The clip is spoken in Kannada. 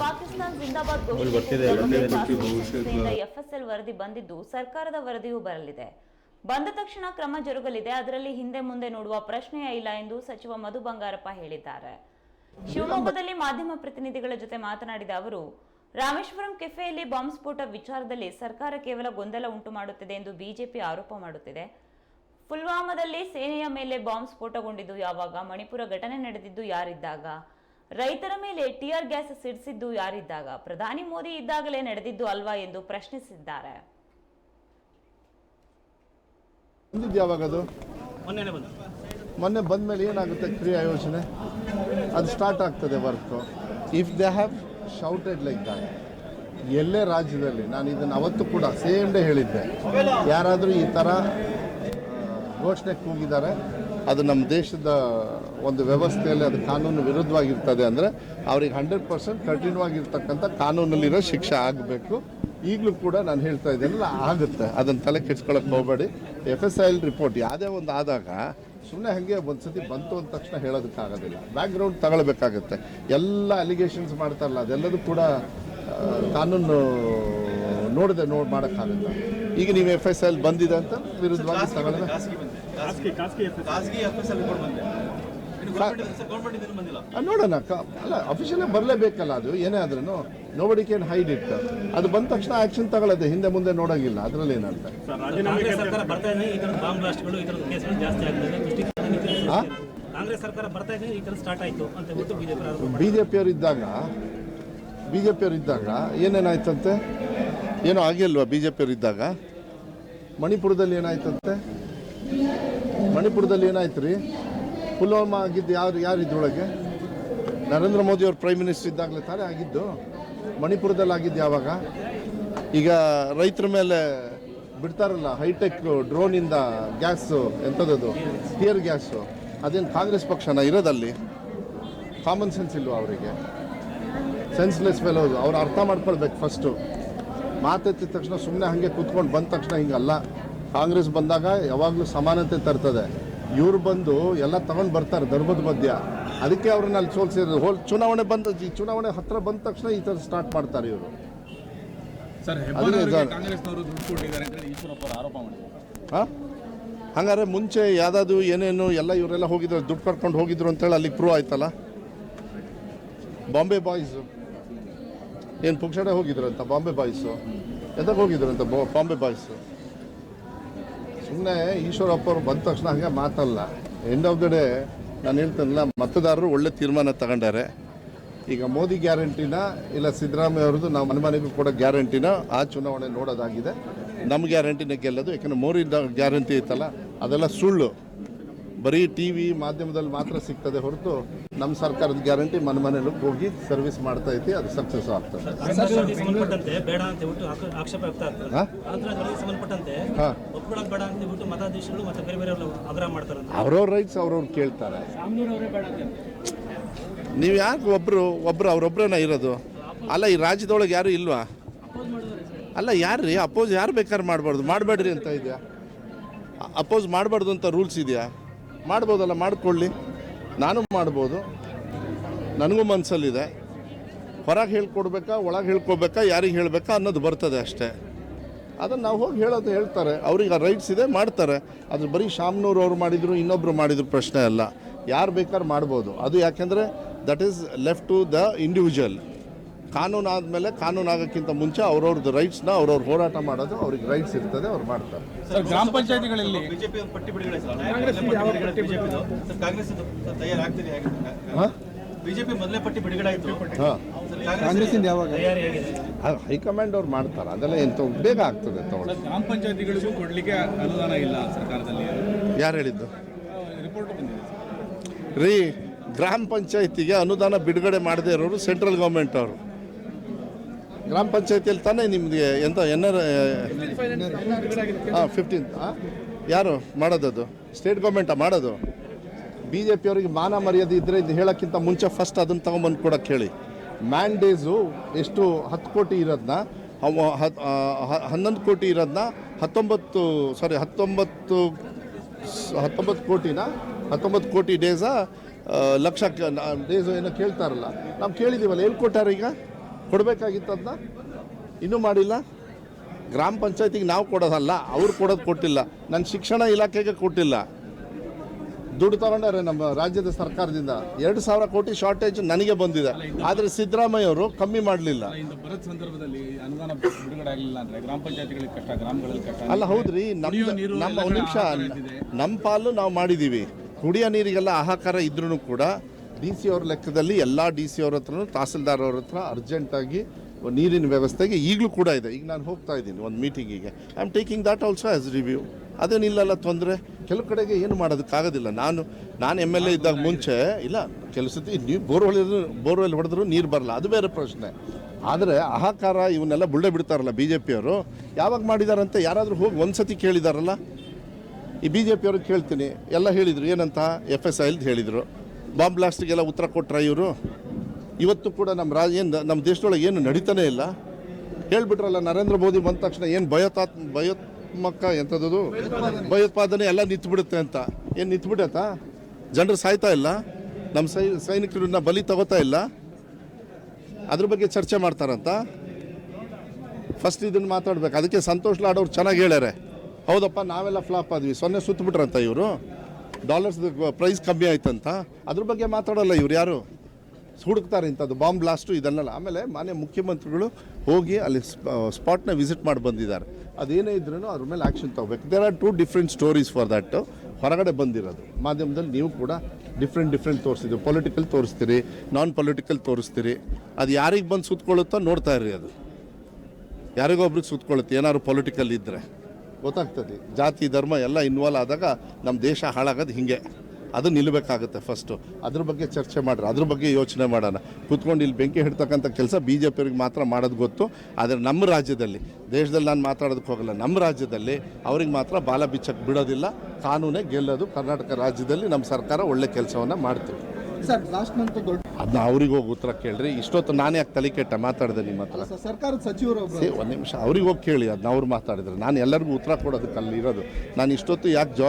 ಪಾಕಿಸ್ತಾನ ಜಿಂದಾಬಾದ್ ಎಫ್ಎಸ್ಎಲ್ ವರದಿ ಬಂದಿದ್ದು ಸರ್ಕಾರದ ವರದಿಯೂ ಬರಲಿದೆ. ಬಂದ ತಕ್ಷಣ ಕ್ರಮ ಜರುಗಲಿದೆ. ಅದರಲ್ಲಿ ಹಿಂದೆ ಮುಂದೆ ನೋಡುವ ಪ್ರಶ್ನೆಯೇ ಇಲ್ಲ ಎಂದು ಸಚಿವ ಮಧು ಬಂಗಾರಪ್ಪ ಹೇಳಿದ್ದಾರೆ. ಶಿವಮೊಗ್ಗದಲ್ಲಿ ಮಾಧ್ಯಮ ಪ್ರತಿನಿಧಿಗಳ ಜೊತೆ ಮಾತನಾಡಿದ ಅವರು, ರಾಮೇಶ್ವರಂ ಕೆಫೆಯಲ್ಲಿ ಬಾಂಬ್ ಸ್ಫೋಟ ವಿಚಾರದಲ್ಲಿ ಸರ್ಕಾರ ಕೇವಲ ಗೊಂದಲ ಉಂಟು ಮಾಡುತ್ತಿದೆ ಎಂದು ಬಿಜೆಪಿ ಆರೋಪ ಮಾಡುತ್ತಿದೆ. ಪುಲ್ವಾಮಾದಲ್ಲಿ ಸೇನೆಯ ಮೇಲೆ ಬಾಂಬ್ ಸ್ಫೋಟಗೊಂಡಿದ್ದು ಯಾವಾಗ? ಮಣಿಪುರ ಘಟನೆ ನಡೆದಿದ್ದು ಯಾರಿದ್ದಾಗ? ರೈತರ ಮೇಲೆ ಟಿಯರ್ ಗ್ಯಾಸ್ ಸಿಡಿಸಿದ್ದು ಯಾರಿದ್ದಾಗ? ಪ್ರಧಾನಿ ಮೋದಿ ಇದ್ದಾಗಲೇ ನಡೆದಿದ್ದು ಅಲ್ವಾ ಎಂದು ಪ್ರಶ್ನಿಸಿದ್ದಾರೆ. ಬಂದಿದ್ದು ಯಾವಾಗ ಅದು? ಮೊನ್ನೆನೆ ಬಂದು ಮೊನ್ನೆ ಬಂದ ಮೇಲೆ ಏನಾಗುತ್ತೆ ಕ್ರಿಯಾ ಯೋಜನೆ? ಅದು ಸ್ಟಾರ್ಟ್ ಆಗ್ತದೆ work if they have shouted like that ಎಲ್ಲೇ ರಾಜ್ಯದಲ್ಲಿ ನಾನು ಇದನ್ನು ಅವತ್ತು ಕೂಡ ಸೇಮ್ ಡೇ ಹೇಳಿದ್ದೆ. ಯಾರಾದರೂ ಈ ಥರ ಘೋಷಣೆ ಕೂಗಿದ್ದಾರೆ ಅದು ನಮ್ಮ ದೇಶದ ಒಂದು ವ್ಯವಸ್ಥೆಯಲ್ಲಿ ಅದು ಕಾನೂನು ವಿರುದ್ಧವಾಗಿರ್ತದೆ ಅಂದರೆ ಅವ್ರಿಗೆ ಹಂಡ್ರೆಡ್ ಪರ್ಸೆಂಟ್ ಕಠಿಣವಾಗಿರ್ತಕ್ಕಂಥ ಕಾನೂನಲ್ಲಿರೋ ಶಿಕ್ಷೆ ಆಗಬೇಕು. ಈಗಲೂ ಕೂಡ ನಾನು ಹೇಳ್ತಾ ಇದ್ದೇನಲ್ಲ ಆಗುತ್ತೆ. ಅದನ್ನು ತಲೆ ಕೆಡ್ಸ್ಕೊಳಕ್ಕೆ ಹೋಗಬೇಡಿ. F S I L report ಯಾವುದೇ ಒಂದು ಆದಾಗ ಸುಮ್ಮನೆ ಹಾಗೆ ಒಂದು ಸತಿ ಬಂತು ಅಂದ ತಕ್ಷಣ ಹೇಳೋದಕ್ಕಾಗೋದಿಲ್ಲ. ಬ್ಯಾಕ್ಗ್ರೌಂಡ್ ತಗೊಳ್ಬೇಕಾಗುತ್ತೆ. ಎಲ್ಲ ಅಲಿಗೇಷನ್ಸ್ ಮಾಡ್ತಾರಲ್ಲ, ಅದೆಲ್ಲದೂ ಕೂಡ ಕಾನೂನು ನೋಡದೆ ನೋಡಿ ಮಾಡೋಕ್ಕಾಗಲ್ಲ. ಈಗ ನೀವು ಎಫ್ ಎಸ್ ಎಲ್ ಬಂದಿದೆ ಅಂತ ವಿರುದ್ಧವಾಗಿ ತಗೊಳ್ಳೋಣ. ನೋಡೋಣ. ಅಲ್ಲ ಅಫಿಷಿಯಲ್ ಬರಲೇಬೇಕಲ್ಲ ಅದು. ಏನೇ ಆದ್ರೂ ನೋಬಡಿ ಕ್ಯಾನ್ ಹೈಡ್ ಇಟ್ ಅದು ಬಂದ ತಕ್ಷಣ ಆಕ್ಷನ್ ತಗೊಳ್ಳೋದು. ಹಿಂದೆ ಮುಂದೆ ನೋಡೋಂಗಿಲ್ಲ. ಅದರಲ್ಲಿ ಏನಂತ? ಬಿಜೆಪಿಯವರು ಇದ್ದಾಗ ಬಿ ಜೆ ಪಿಯವರು ಇದ್ದಾಗ ಏನೇನಾಯ್ತಂತೆ? ಏನೋ ಆಗಿಲ್ವಾ ಬಿ ಜೆ ಪಿಯವರು ಇದ್ದಾಗ? ಮಣಿಪುರದಲ್ಲಿ ಏನಾಯ್ತಂತೆ? ಮಣಿಪುರದಲ್ಲಿ ಏನಾಯ್ತು ರೀ ಪುಲ್ವಾಮಾ ಆಗಿದ್ದು ಯಾರು ಯಾರು ಇದ್ರೊಳಗೆ ನರೇಂದ್ರ ಮೋದಿ ಅವರು ಪ್ರೈಮ್ ಮಿನಿಸ್ಟರ್ ಇದ್ದಾಗಲೇ ತಾನೇ ಆಗಿದ್ದು? ಮಣಿಪುರದಲ್ಲಿ ಆಗಿದ್ದು ಯಾವಾಗ? ಈಗ ರೈತರ ಮೇಲೆ ಬಿಡ್ತಾರಲ್ಲ ಹೈಟೆಕ್ ಡ್ರೋನಿಂದ ಗ್ಯಾಸು ಎಂಥದ್ದು ಟಿಯರ್ ಗ್ಯಾಸು ಅದೇನು ಕಾಂಗ್ರೆಸ್ ಪಕ್ಷನ ಇರೋದಲ್ಲಿ? ಕಾಮನ್ ಸೆನ್ಸ್ ಇಲ್ವಾ ಅವರಿಗೆ? ಸೆನ್ಸ್ಲೆಸ್ ಫೆಲೋದು ಅವ್ರು ಅರ್ಥ ಮಾಡ್ಕೊಳ್ಬೇಕು ಫಸ್ಟು ಮಾತೆತ್ತಿದ ತಕ್ಷಣ ಸುಮ್ಮನೆ ಹಾಗೆ ಕೂತ್ಕೊಂಡು ಬಂದ ತಕ್ಷಣ ಹಿಂಗಲ್ಲ. ಕಾಂಗ್ರೆಸ್ ಬಂದಾಗ ಯಾವಾಗಲೂ ಸಮಾನತೆ ತರ್ತದೆ. ಇವ್ರು ಬಂದು ಎಲ್ಲ ತಗೊಂಡು ಬರ್ತಾರೆ ಧರ್ಮದ ಮಧ್ಯ. ಅದಕ್ಕೆ ಅವ್ರನ್ನ ಅಲ್ಲಿ ಸೋಲ್ಸಿರೋದು. ಹೋಲ್ ಚುನಾವಣೆ ಬಂದ ಈ ಚುನಾವಣೆ ಹತ್ರ ಬಂದ ತಕ್ಷಣ ಈ ಥರ ಸ್ಟಾರ್ಟ್ ಮಾಡ್ತಾರೆ ಇವರು. ಹಾಂ? ಹಂಗಾರೆ ಮುಂಚೆ ಯಾವ್ದಾದ್ರು ಏನೇನು ಎಲ್ಲ ಇವರೆಲ್ಲ ಹೋಗಿದ್ರು ದುಡ್ಡು ಕರ್ಕೊಂಡು ಹೋಗಿದ್ರು ಅಂತೇಳಿ ಅಲ್ಲಿಗೆ ಪ್ರೂವ್ ಆಯ್ತಲ್ಲ? ಬಾಂಬೆ ಬಾಯ್ಸು ಏನು ಪುಕ್ಷಡೆ ಹೋಗಿದ್ರಂತ? ಬಾಂಬೆ ಬಾಯ್ಸು. ಎದಕ್ಕೆ ಹೋಗಿದ್ರಂತ? ಅಂತ ಬಾಂಬೆ ಬಾಯ್ಸು. ಸುಮ್ಮನೆ ಈಶ್ವರಪ್ಪ ಅವರು ಬಂದ ತಕ್ಷಣ ಹಾಗೆ ಮಾತಲ್ಲ. ಎಂಡ್ ಆಫ್ ದ ಡೇ ನಾನು ಹೇಳ್ತೇನಲ್ಲ, ಮತದಾರರು ಒಳ್ಳೆ ತೀರ್ಮಾನ ತಗೊಂಡಾರೆ. ಈಗ ಮೋದಿ ಗ್ಯಾರಂಟಿನ, ಇಲ್ಲ ಸಿದ್ದರಾಮಯ್ಯ ಅವ್ರದ್ದು ನಾವು ಮನೆ ಮನೆಗೂ ಕೂಡ ಗ್ಯಾರಂಟಿನ, ಆ ಚುನಾವಣೆ ನೋಡೋದಾಗಿದೆ. ನಮ್ಮ ಗ್ಯಾರಂಟಿನ ಗೆಲ್ಲೋದು ಯಾಕಂದರೆ ಮೋರಿ ಗ್ಯಾರಂಟಿ ಐತಲ್ಲ, ಅದೆಲ್ಲ ಸುಳ್ಳು. ಬರೀ ಟಿ ವಿ ಮಾಧ್ಯಮದಲ್ಲಿ ಮಾತ್ರ ಸಿಗ್ತದೆ ಹೊರತು ನಮ್ಮ ಸರ್ಕಾರದ ಗ್ಯಾರಂಟಿ ಮನೆ ಮನೆಯಲ್ಲೂ ಹೋಗಿ ಸರ್ವಿಸ್ ಮಾಡ್ತಾ ಐತಿ ಅದು ಸಕ್ಸಸ್ ಆಗ್ತದೆ. ಅವ್ರವ್ರ ರೈಟ್ಸ್ ಅವ್ರವ್ರು ಕೇಳ್ತಾರೆ. ನೀವು ಯಾಕೆ ಒಬ್ರು ಒಬ್ರು ಅವ್ರೊಬ್ರನ್ನ ಇರೋದು? ಅಲ್ಲ ಈ ರಾಜ್ಯದೊಳಗೆ ಯಾರು ಇಲ್ವಾ? ಅಲ್ಲ ಯಾರು ರೀ ಅಪೋಸ್ ಯಾರು ಬೇಕಾದ್ರೆ ಮಾಡಬಾರ್ದು. ಮಾಡಬೇಡ್ರಿ ಅಂತ ಇದೆಯಾ? ಅಪೋಸ್ ಮಾಡಬಾರ್ದು ಅಂತ ರೂಲ್ಸ್ ಇದೆಯಾ? ಮಾಡ್ಬೋದಲ್ಲ ಮಾಡ್ಕೊಳ್ಳಿ. ನಾನು ಮಾಡ್ಬೋದು. ನನಗೂ ಮನಸ್ಸಲ್ಲಿದೆ ಹೊರಗೆ ಹೇಳ್ಕೊಡ್ಬೇಕಾ, ಒಳಗೆ ಹೇಳ್ಕೊಬೇಕಾ ಯಾರಿಗೆ ಹೇಳಬೇಕಾ ಅನ್ನೋದು ಬರ್ತದೆ ಅಷ್ಟೇ. ಅದನ್ನು ನಾವು ಹೋಗಿ ಹೇಳೋದು ಹೇಳ್ತಾರೆ. ಅವ್ರಿಗೆ ಆ ರೈಟ್ಸ್ ಇದೆ, ಮಾಡ್ತಾರೆ. ಅದು ಬರೀ ಶಾಮ್ನೂರು ಅವರು ಮಾಡಿದ್ರು ಇನ್ನೊಬ್ಬರು ಮಾಡಿದ್ರು ಪ್ರಶ್ನೆ ಅಲ್ಲ. ಯಾರು ಬೇಕಾದ್ರೂ ಮಾಡ್ಬೋದು. ಅದು ಯಾಕೆಂದರೆ that is left to the individual ಕಾನೂನು ಆದಮೇಲೆ ಕಾನೂನು ಆಗೋಕ್ಕಿಂತ ಮುಂಚೆ ಅವ್ರವ್ರದ್ದು ರೈಟ್ಸ್ನ ಅವ್ರವ್ರು ಹೋರಾಟ ಮಾಡೋದು ಅವ್ರಿಗೆ ರೈಟ್ಸ್ ಇರ್ತದೆ ಅವ್ರು ಮಾಡ್ತಾರೆ. ಸರ್ ಗ್ರಾಮ ಪಂಚಾಯತಿಗಳಲ್ಲಿ ಬಿಜೆಪಿ ಮೊದಲೇ ಪಟ್ಟಿ ಬಿಡುಗಡೆ ಆಯಿತು ಹಾಂ? ಕಾಂಗ್ರೆಸ್ಸಿಂದ ಯಾವಾಗ? ತಯಾರಿ ಆಗಿದೆ ಹೈಕಮಾಂಡ್ ಅವ್ರು ಮಾಡ್ತಾರೆ. ಅದೆಲ್ಲ ಎಂತ ಬೇಗ ಆಗ್ತದೆ ತಗೊಳ್ಳಿ. ಗ್ರಾಮ ಪಂಚಾಯತಿಗಳಿಗೂ ಕೊಡಲಿಕ್ಕೆ ಅನುದಾನ ಇಲ್ಲ ಸರ್ಕಾರದಲ್ಲಿ. ಯಾರು ಹೇಳಿದ್ದು? ರಿಪೋರ್ಟ್ ಬಂದಿದೆ ರೀ ಗ್ರಾಮ ಪಂಚಾಯತಿಗೆ ಅನುದಾನ ಬಿಡುಗಡೆ ಮಾಡದೇ ಇರೋರು ಸೆಂಟ್ರಲ್ ಗೌರ್ಮೆಂಟ್ ಅವರು. ಗ್ರಾಮ ಪಂಚಾಯತಿಯಲ್ಲಿ ತಾನೇ ನಿಮಗೆ ಎಂತ ಎನ್ನರ್ ಹಾಂ ಫಿಫ್ಟೀನ್ ಯಾರು ಮಾಡೋದದು? ಸ್ಟೇಟ್ ಗೌರ್ಮೆಂಟಾ ಮಾಡೋದು? ಬಿ ಜೆ ಪಿಯವರಿಗೆ ಮಾನ ಮರ್ಯಾದೆ ಇದ್ದರೆ ಇದು ಹೇಳೋಕ್ಕಿಂತ ಮುಂಚೆ ಫಸ್ಟ್ ಅದನ್ನು ತಗೊಂಬಂದು ಕೊಡೋಕ್ಕೆ ಹೇಳಿ. ಮ್ಯಾಂಡೇಸು ಎಷ್ಟು ಹತ್ತು ಕೋಟಿ ಇರೋದನ್ನ ಹನ್ನೊಂದು ಕೋಟಿ ಇರೋದನ್ನ ಹತ್ತೊಂಬತ್ತು ಸಾರಿ ಹತ್ತೊಂಬತ್ತು ಹತ್ತೊಂಬತ್ತು ಕೋಟಿನ, ಹತ್ತೊಂಬತ್ತು ಕೋಟಿ ಡೇಸ ಲಕ್ಷ ಡೇಸ್ ಏನೋ ಕೇಳ್ತಾರಲ್ಲ, ನಾವು ಕೇಳಿದ್ದೀವಲ್ಲ ಎಲ್ಲಿ ಕೊಟ್ಟಾರ ಈಗ ಕೊಡಬೇಕಾಗಿತ್ತು ಅದನ್ನ ಇನ್ನೂ ಮಾಡಿಲ್ಲ? ಗ್ರಾಮ ಪಂಚಾಯತಿಗೆ ನಾವು ಕೊಡೋದಲ್ಲ ಅವ್ರು ಕೊಡೋದು ಕೊಟ್ಟಿಲ್ಲ. ನನ್ನ ಶಿಕ್ಷಣ ಇಲಾಖೆಗೆ ಕೊಟ್ಟಿಲ್ಲ. ದುಡ್ಡು ತಗೊಂಡಾರೆ ನಮ್ಮ ರಾಜ್ಯದ ಸರ್ಕಾರದಿಂದ. ಎರಡು ಸಾವಿರ ಕೋಟಿ ಶಾರ್ಟೇಜ್ ನನಗೆ ಬಂದಿದೆ. ಆದರೆ ಸಿದ್ದರಾಮಯ್ಯ ಅವರು ಕಮ್ಮಿ ಮಾಡಲಿಲ್ಲ. ಇಂದು ಬರದ ಸಂದರ್ಭದಲ್ಲಿ ಅನುದಾನ ಬಿಡುಗಡೆ ಆಗಲಿಲ್ಲ ಅಂದ್ರೆ ಗ್ರಾಮ ಪಂಚಾಯತಿಗಳಿಗೆ ಕಷ್ಟ ಗ್ರಾಮಗಳಲ್ಲಿ ಕಷ್ಟ. ಅಲ್ಲ ಹೌದ್ರಿ. ನಮ್ಮ ನಮ್ಮ ನಿಮಿಷ ನಮ್ಮ ಪಾಲು ನಾವು ಮಾಡಿದ್ದೀವಿ ಕುಡಿಯೋ ನೀರಿಗೆಲ್ಲ ಆಹಾಕಾರ ಇದ್ರೂ ಕೂಡ ಡಿ ಸಿ ಅವ್ರ ಲೆಕ್ಕದಲ್ಲಿ ಎಲ್ಲ ಡಿ ಸಿ ಅವ್ರ ಹತ್ರನೂ ತಹಸೀಲ್ದಾರ್ ಅವ್ರ ಹತ್ರ ಅರ್ಜೆಂಟಾಗಿ ನೀರಿನ ವ್ಯವಸ್ಥೆಗೆ ಈಗಲೂ ಕೂಡ ಇದೆ. ಈಗ ನಾನು ಹೋಗ್ತಾ ಇದ್ದೀನಿ ಒಂದು ಮೀಟಿಂಗಿಗೆ I am taking that also as review ಅದೇನಿಲ್ಲಲ್ಲ ತೊಂದರೆ? ಕೆಲವು ಕಡೆಗೆ ಏನು ಮಾಡೋದಕ್ಕಾಗೋದಿಲ್ಲ. ನಾನು ನಾನು ಎಂ ಎಲ್ ಎ ಇದ್ದಾಗ ಮುಂಚೆ ಇಲ್ಲ ಕೆಲವು ಸತಿ ನೀವು ಬೋರ್ವೆಲ್ ಬೋರ್ವೆಲ್ ಹೊಡೆದ್ರು ನೀರು ಬರಲ್ಲ. ಅದು ಬೇರೆ ಪ್ರಶ್ನೆ. ಆದರೆ ಆಹಾಕಾರ ಇವನ್ನೆಲ್ಲ ಬುಳ್ಳೆ ಬಿಡ್ತಾರಲ್ಲ ಬಿ ಜೆ ಪಿಯವರು ಯಾವಾಗ ಮಾಡಿದಾರಂತೆ? ಯಾರಾದರೂ ಹೋಗಿ ಒಂದು ಸತಿ ಕೇಳಿದಾರಲ್ಲ? ಈ ಬಿ ಜೆ ಪಿಯವ್ರಿಗೆ ಕೇಳ್ತೀನಿ. ಎಲ್ಲ ಹೇಳಿದರು. ಏನಂತ? ಎಫ್ ಎಸ್ ಐಲ್ದು ಹೇಳಿದರು. ಬಾಂಬ್ ಬ್ಲಾಸ್ಟ್ಗೆಲ್ಲ ಉತ್ತರ ಕೊಟ್ರ ಇವರು? ಇವತ್ತು ಕೂಡ ನಮ್ಮ ರಾಜ ಏನು ನಮ್ಮ ದೇಶದೊಳಗೆ ಏನು ನಡೀತಾನೆ ಇಲ್ಲ? ಹೇಳ್ಬಿಟ್ರಲ್ಲ, ನರೇಂದ್ರ ಮೋದಿ ಬಂದ ತಕ್ಷಣ ಏನು ಭಯೋತಾತ್ ಭಯೋತ್ಮಕ ಎಂಥದ್ದು ಭಯೋತ್ಪಾದನೆ ಎಲ್ಲ ನಿಂತ್ಬಿಡುತ್ತೆ ಅಂತ. ಏನು ನಿಂತ್ಬಿಡತ್ತಾ? ಜನರು ಸಾಯ್ತಾ ಇಲ್ಲ? ನಮ್ಮ ಸೈ ಸೈನಿಕರನ್ನ ಬಲಿ ತಗೋತಾ ಇಲ್ಲ? ಅದ್ರ ಬಗ್ಗೆ ಚರ್ಚೆ ಮಾಡ್ತಾರಂತ? ಫಸ್ಟ್ ಇದನ್ನು ಮಾತಾಡ್ಬೇಕು. ಅದಕ್ಕೆ ಸಂತೋಷ್ ಲಾಡೋರು ಚೆನ್ನಾಗಿ ಹೇಳ್ಯಾರೆ. ಹೌದಪ್ಪ, ನಾವೆಲ್ಲ ಫ್ಲಾಪ್ ಆದ್ವಿ. ಸೊನ್ನೆ ಸುತ್ತಬಿಟ್ರಂತ ಇವರು. ಡಾಲರ್ಸ್ ಪ್ರೈಸ್ ಕಮ್ಮಿ ಆಯ್ತಂತ? ಅದ್ರ ಬಗ್ಗೆ ಮಾತಾಡೋಲ್ಲ ಇವ್ರು ಯಾರು? ಹುಡುಕ್ತಾರೆ ಇಂಥದ್ದು ಬಾಂಬ್ ಬ್ಲಾಸ್ಟು ಇದನ್ನೆಲ್ಲ. ಆಮೇಲೆ ಮಾನ್ಯ ಮುಖ್ಯಮಂತ್ರಿಗಳು ಹೋಗಿ ಅಲ್ಲಿ ಸ್ಪಾಟ್ನ ವಿಸಿಟ್ ಮಾಡಿ ಬಂದಿದ್ದಾರೆ. ಅದೇನೇ ಇದ್ರೂ ಅದ್ರ ಮೇಲೆ ಆ್ಯಕ್ಷನ್ ತಗೋಬೇಕು. There are two different stories for that ಹೊರಗಡೆ ಬಂದಿರೋದು. ಮಾಧ್ಯಮದಲ್ಲಿ ನೀವು ಕೂಡ ಡಿಫ್ರೆಂಟ್ ಡಿಫ್ರೆಂಟ್ ತೋರಿಸಿದ್ವಿ ಪೊಲಿಟಿಕಲ್ ತೋರಿಸ್ತೀರಿ ನಾನ್ ಪೊಲಿಟಿಕಲ್ ತೋರಿಸ್ತೀರಿ. ಅದು ಯಾರಿಗೆ ಬಂದು ಸುತ್ಕೊಳ್ಳುತ್ತೋ ನೋಡ್ತಾ ಇರಿ ಅದು. ಯಾರಿಗೋ ಒಬ್ರಿಗೆ ಸುತ್ಕೊಳ್ಳುತ್ತೆ. ಏನಾದ್ರು ಪೊಲಿಟಿಕಲ್ ಇದ್ದರೆ ಗೊತ್ತಾಗ್ತದೆ. ಜಾತಿ, ಧರ್ಮ ಎಲ್ಲ ಇನ್ವಾಲ್ವ್ ಆದಾಗ ನಮ್ಮ ದೇಶ ಹಾಳಾಗೋದು ಹಿಂಗೆ. ಅದು ನಿಲ್ಲಬೇಕಾಗುತ್ತೆ ಫಸ್ಟು ಅದ್ರ ಬಗ್ಗೆ ಚರ್ಚೆ ಮಾಡ್ರಿ. ಅದ್ರ ಬಗ್ಗೆ ಯೋಚನೆ ಮಾಡೋಣ. ಕೂತ್ಕೊಂಡು ಇಲ್ಲಿ ಬೆಂಕಿ ಹಿಡ್ತಕ್ಕಂಥ ಕೆಲಸ ಬಿ ಜೆ ಪಿಯವ್ರಿಗೆ ಮಾತ್ರ ಮಾಡೋದು ಗೊತ್ತು. ಆದರೆ ನಮ್ಮ ರಾಜ್ಯದಲ್ಲಿ, ದೇಶದಲ್ಲಿ ನಾನು ಮಾತಾಡೋದಕ್ಕೆ ಹೋಗಲ್ಲ ನಮ್ಮ ರಾಜ್ಯದಲ್ಲಿ ಅವ್ರಿಗೆ ಮಾತ್ರ ಬಾಲ ಬಿಚ್ಚಕ್ಕೆ ಬಿಡೋದಿಲ್ಲ. ಕಾನೂನೇ ಗೆಲ್ಲೋದು ಕರ್ನಾಟಕ ರಾಜ್ಯದಲ್ಲಿ ನಮ್ಮ ಸರ್ಕಾರ ಒಳ್ಳೆ ಕೆಲಸವನ್ನು ಮಾಡ್ತೀವಿ ಸರ್ ಲಾಸ್ಟ್ ಮಂತ್ ದೊಡ್ಡ ಅದನ್ನ ಅವ್ರಿಗೆ ಹೋಗಿ ಉತ್ತರ ಕೇಳ್ರಿ. ಇಷ್ಟೊತ್ತು ನಾನೇ ಯಾಕೆ ತಲೆ ಕೆಟ್ಟ ಮಾತಾಡಿದೆ ನಿಮ್ಮ ಹತ್ರ. ಸರ್, ಸರ್ಕಾರದ ಸಚಿವರು ಒಂದು ನಿಮಿಷ ಅವ್ರಿಗೆ ಹೋಗಿ ಕೇಳಿ ಅದನ್ನ ಅವ್ರು ಮಾತಾಡಿದ್ರು. ನಾನು ಎಲ್ಲರಿಗೂ ಉತ್ತರ ಕೊಡೋದಕ್ಕೆ ಅಲ್ಲಿ ಇರೋದು. ನಾನು ಇಷ್ಟೊತ್ತು ಯಾಕೆ